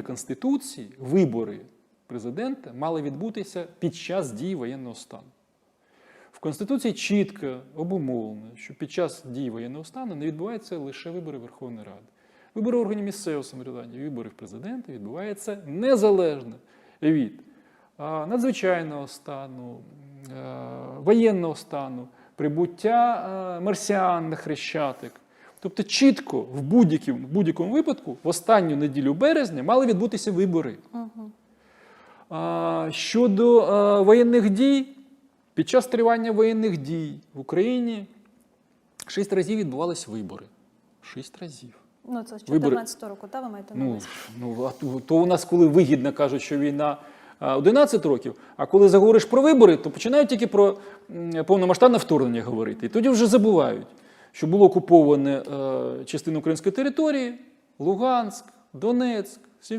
згідно Конституції, вибори президента мали відбутися під час дії воєнного стану. В Конституції чітко обумовлено, що під час дії воєнного стану не відбуваються лише вибори Верховної Ради. Вибори органів місцевого самоврядування, вибори президента відбуваються незалежно від надзвичайного стану, воєнного стану, прибуття а, марсіан на Хрещатик. Тобто чітко в будь-якому, будь-якому випадку в останню неділю березня мали відбутися вибори. А, щодо а, воєнних дій, під час тривання воєнних дій в Україні шість разів відбувалися вибори. Шість разів. Ну, це з Вибори- 14 року, та ви маєте на Ну, ну а то, то у нас, коли вигідно кажуть, що війна 11 років, а коли заговориш про вибори, то починають тільки про повномасштабне вторгнення говорити. І тоді вже забувають, що було окуповане е, частина української території, Луганськ, Донецьк,